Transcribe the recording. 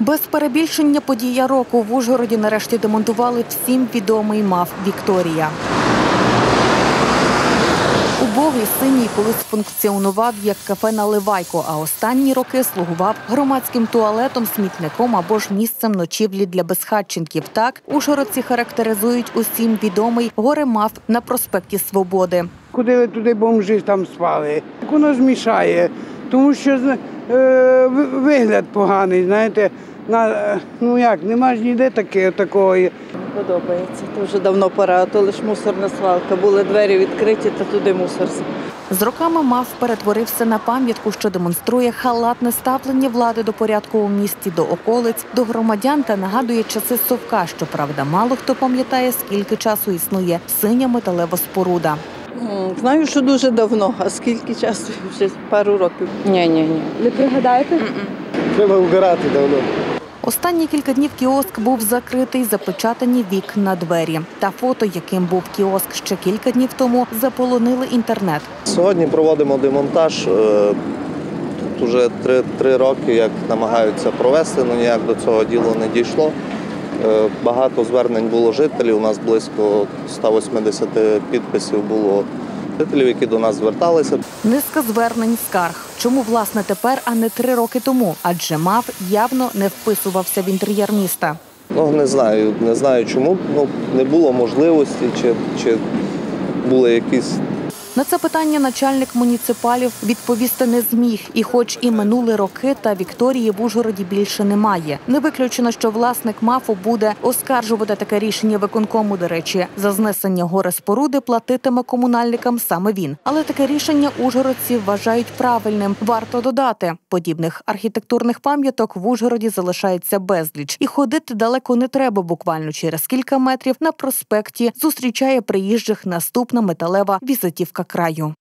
Без перебільшення подія року в Ужгороді нарешті демонтували всім відомий мав Вікторія. Убогий синій колись функціонував як кафе Наливайко, а останні роки слугував громадським туалетом, смітником або ж місцем ночівлі для безхатченків. Так ужгородці характеризують усім відомий горемав на проспекті Свободи. Ходили туди бомжі, там спали. Воно змішає, тому що е, вигляд поганий, знаєте. На, ну як, нема ж ніде таке, такої. Подобається. То вже давно пора, а то лише мусорна свалка. Були двері відкриті, та туди мусор. З роками мав перетворився на пам'ятку, що демонструє халатне ставлення влади до порядку у місті, до околиць, до громадян та нагадує часи совка. Щоправда, мало хто пам'ятає, скільки часу існує синя металева споруда. Знаю, що дуже давно, а скільки часу вже пару років. Ні, ні, ні. Не пригадаєте? Треба вгорати давно. Останні кілька днів кіоск був закритий, запечатані вікна двері. Та фото, яким був кіоск ще кілька днів тому, заполонили інтернет. Сьогодні проводимо демонтаж. е, Тут вже три, три роки, як намагаються провести, але ніяк до цього діло не дійшло. Е, Багато звернень було жителів. У нас близько 180 підписів було жителів, які до нас зверталися. Низка звернень скарг. Чому власне тепер, а не три роки тому? Адже мав явно не вписувався в інтер'єр міста. Ну не знаю, не знаю чому. Ну не було можливості, чи, чи були якісь На це питання начальник муніципалів відповісти не зміг. І, хоч і минули роки, та Вікторії в Ужгороді більше немає. Не виключено, що власник мафу буде оскаржувати таке рішення виконкому. До речі, за знесення гори споруди платитиме комунальникам саме він. Але таке рішення ужгородці вважають правильним. Варто додати, подібних архітектурних пам'яток в Ужгороді залишається безліч, і ходити далеко не треба. Буквально через кілька метрів на проспекті зустрічає приїжджих наступна металева візитівка краю.